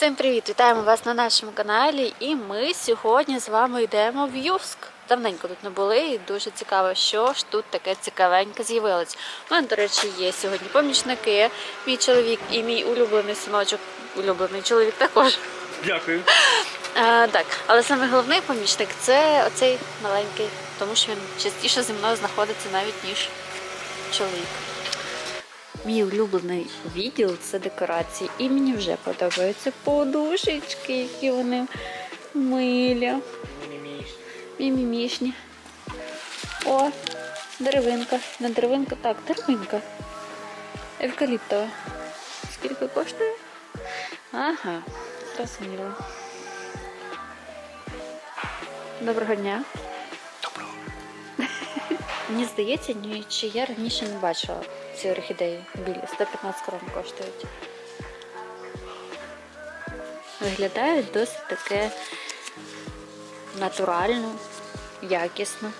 Всім привіт! Вітаємо вас на нашому каналі. І ми сьогодні з вами йдемо в Юск. Давненько тут не були, і дуже цікаво, що ж тут таке цікавеньке з'явилось. У мене, до речі, є сьогодні помічники, мій чоловік і мій улюблений синочок. Улюблений чоловік також. Дякую. А, так, але саме головний помічник це оцей маленький, тому що він частіше зі мною знаходиться навіть ніж чоловік. Мій улюблений відділ це декорації, і мені вже подобаються подушечки, які вони милі, мімімішні. О, деревинка. Не деревинка, так, деревинка. Евкаліптова. Скільки коштує? Ага, зрозуміло. Доброго дня. Мені здається, чи я раніше не бачила ці орхідеї білі. 115 крон коштують. Виглядають досить таке натурально, якісно.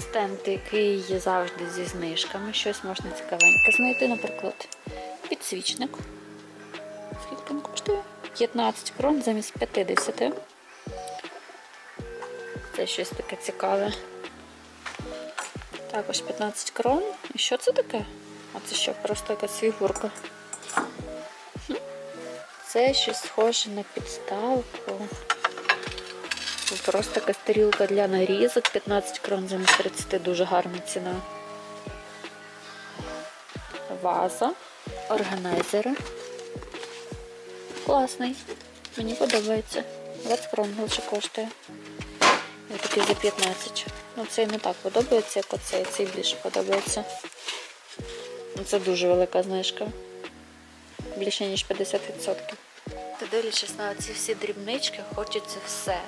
Стенд, який є завжди зі знижками, щось можна цікавеньке знайти, наприклад, підсвічник. Скільки він коштує? 15 крон замість 50. Це щось таке цікаве. Також 15 крон. І що це таке? А це що, просто якась фігурка? Це щось схоже на підставку. Просто така тарілка для нарізок. 15 крон замість 30 дуже гарна ціна. Ваза, органайзери. Класний. Мені подобається. 20 крон лише коштує. Такий за 15. Ну, цей не так подобається, як оцей. Цей більше подобається. Ну, Це дуже велика знижка. Більше ніж 50%. Та дивлячись на ці всі дрібнички, хочеться все.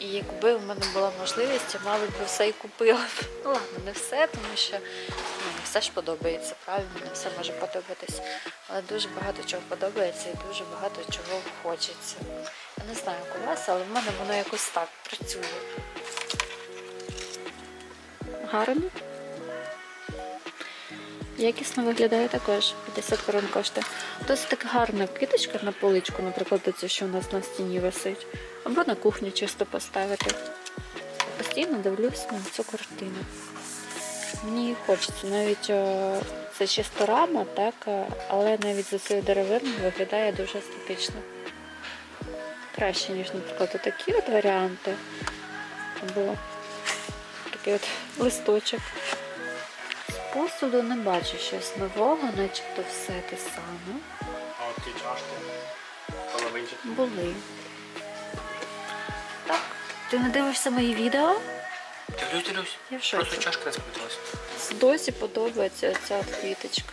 І якби в мене була можливість, я мабуть би все і купила. Ну ладно, не все, тому що ну, все ж подобається, правильно, все може подобатись. Але дуже багато чого подобається і дуже багато чого хочеться. Я не знаю, як у вас, але в мене воно якось так працює. Гарно. Якісно виглядає також. 50 корон коштує. Досить так гарна киточка на поличку, наприклад, це, що у нас на стіні висить. Або на кухні чисто поставити. Постійно дивлюсь на цю картину. Мені хочеться навіть е, це чисто рама, так, е, але навіть за цією деревиною виглядає дуже естетично. Краще, ніж, наприклад, такі от варіанти. Або такий от листочок. З посуду не бачу щось нового, начебто все те саме. А от ті чашки. Були. Так. Ти не дивишся мої відео? Дивлюсь, дивлюсь. Я в шоці. Просто чашка не. Досі подобається ця от квіточка.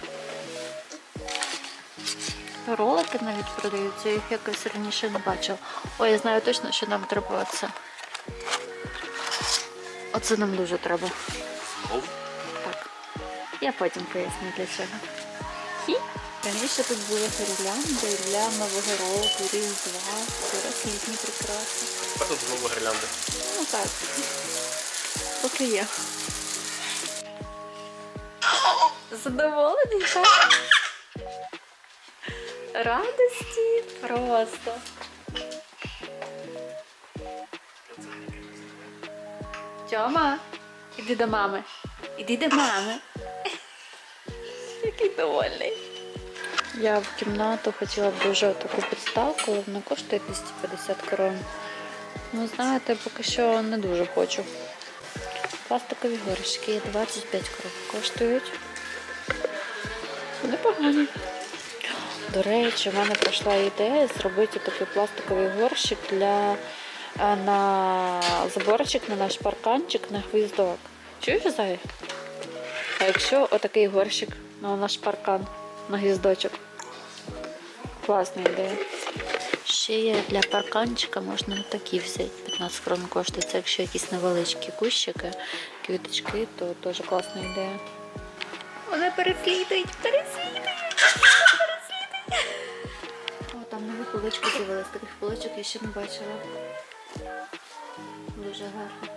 Ролики навіть продаються, я їх якось раніше не бачила. Ой, я знаю точно, що нам треба оце. Оце нам дуже треба. Мов? Так. Я потім поясню для чого. Хі. Раніше тут були гірлянди для Нового року, Різдва, зараз літні прикраси. Тепер тут знову гірлянди. Ну так. Поки є. Задоволений, так? Радості просто. Тьома, іди до мами. Іди до мами. Який довольний. Я в кімнату хотіла б дуже таку підставку, але вона коштує 250 крон. Ну, знаєте, поки що не дуже хочу. Пластикові горішки 25 крон коштують. Непогані. До речі, в мене прийшла ідея зробити такий пластиковий горщик для е, на заборчик на наш парканчик на гвіздок. Чуєш, Зай? А якщо отакий горщик на наш паркан на гвіздочок? Класна ідея. Ще є для парканчика можна такі взяти. 15 крон коштує. Це якщо якісь невеличкі кущики, квіточки, то теж класна ідея. Вони переслідують, переслідують. О, там нові полички з'явились. Таких поличок я ще не бачила. Дуже гарно.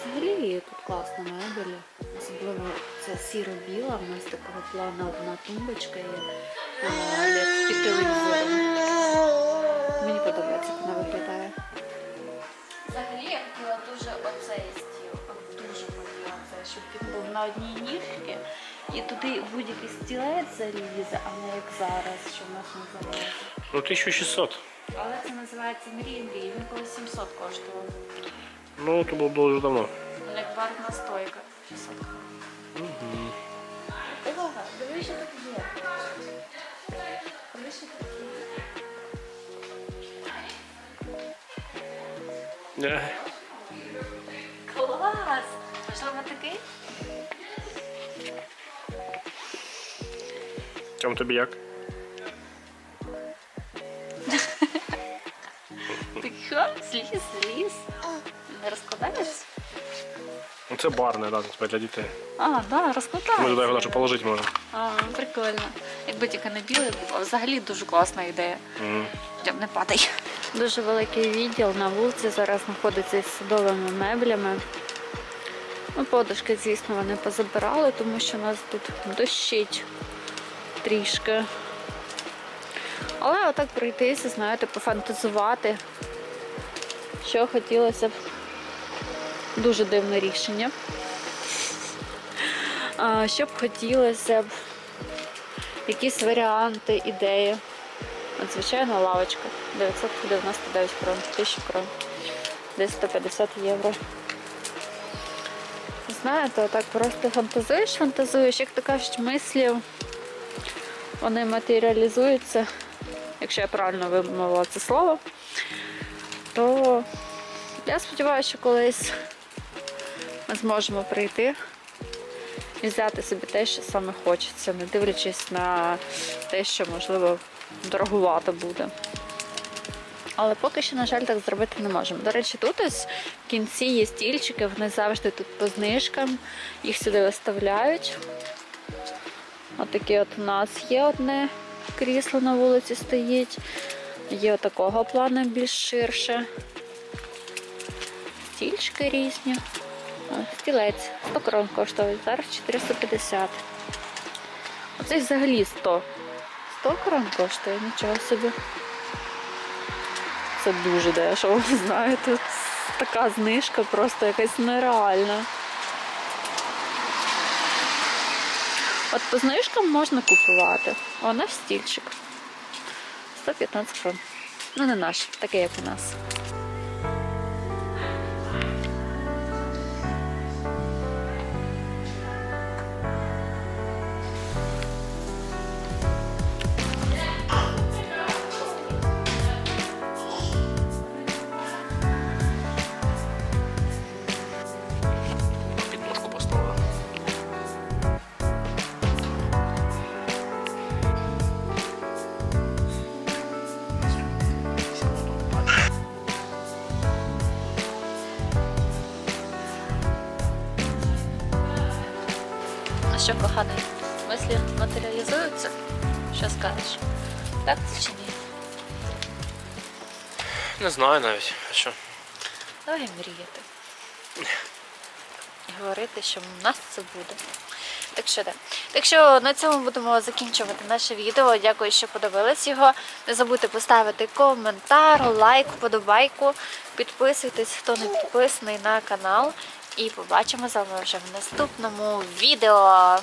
Взагалі тут класно мебелі. Особливо це сіро-біла, в нас такого плану одна тумбочка є під телевізором. Мені подобається, як вона виглядає. Взагалі я хотіла дуже оцей стіл. от Дуже хотіла це, щоб він був на одній ніжці. І туди будь-який стілець залізе, а не як зараз, що в нас не. Ну 1600. Але це називається мрій мрій. Він коли 700 коштував. Ну, то було дуже давно. Як барна стойка. 600. Увага, диви, що тут Е, Клас! Можливо, такий? Чому тобі як? Ти що? Зліз, зліз. Не розкладаєшся? Ну це барне, да, тепер для дітей. А, да, Ми розкладаєшся. туди його навіть положити можемо. А, прикольно. Якби тільки не білий був, а взагалі дуже класна ідея. Мгм. Тям не падай. Дуже великий відділ на вулиці зараз знаходиться із садовими меблями. Ну, подушки, звісно, вони позабирали, тому що нас тут дощить трішки. Але отак пройтися, знаєте, пофантазувати. Що хотілося б. Дуже дивне рішення. Що б хотілося б, якісь варіанти, ідеї. От, звичайно, лавочка. 999 крон, 1000 крон. Десь 150 євро. Знаєте, отак просто фантазуєш, фантазуєш, як то кажуть, мислі вони матеріалізуються, якщо я правильно вимовила це слово, то я сподіваюся, що колись ми зможемо прийти і взяти собі те, що саме хочеться, не дивлячись на те, що можливо дороговато буде. Але поки що, на жаль, так зробити не можемо. До речі, тут ось в кінці є стільчики, вони завжди тут по знижкам, їх сюди виставляють. Отаке от у нас є одне крісло на вулиці стоїть. Є такого плану більш ширше. Стільчики різні. Стілець 100 крон коштує, зараз 450. Оцей взагалі 100. 100 крон коштує, нічого собі. Це дуже дешево, знаєте. Така знижка просто якась нереальна. От по знижкам можна купувати. О, наш стільчик. 115 крон. Ну, не наш, такий, як у нас. Що, коханий, мислі матеріалізуються? Що скажеш? Так це чи ні? Не знаю навіть. А що? Давай мріяти. І говорити, що в нас це буде. Так що, да. так що на цьому будемо закінчувати наше відео. Дякую, що подивились його. Не забудьте поставити коментар, лайк, вподобайку. Підписуйтесь, хто не підписаний на канал. І побачимо з вами вже в наступному відео.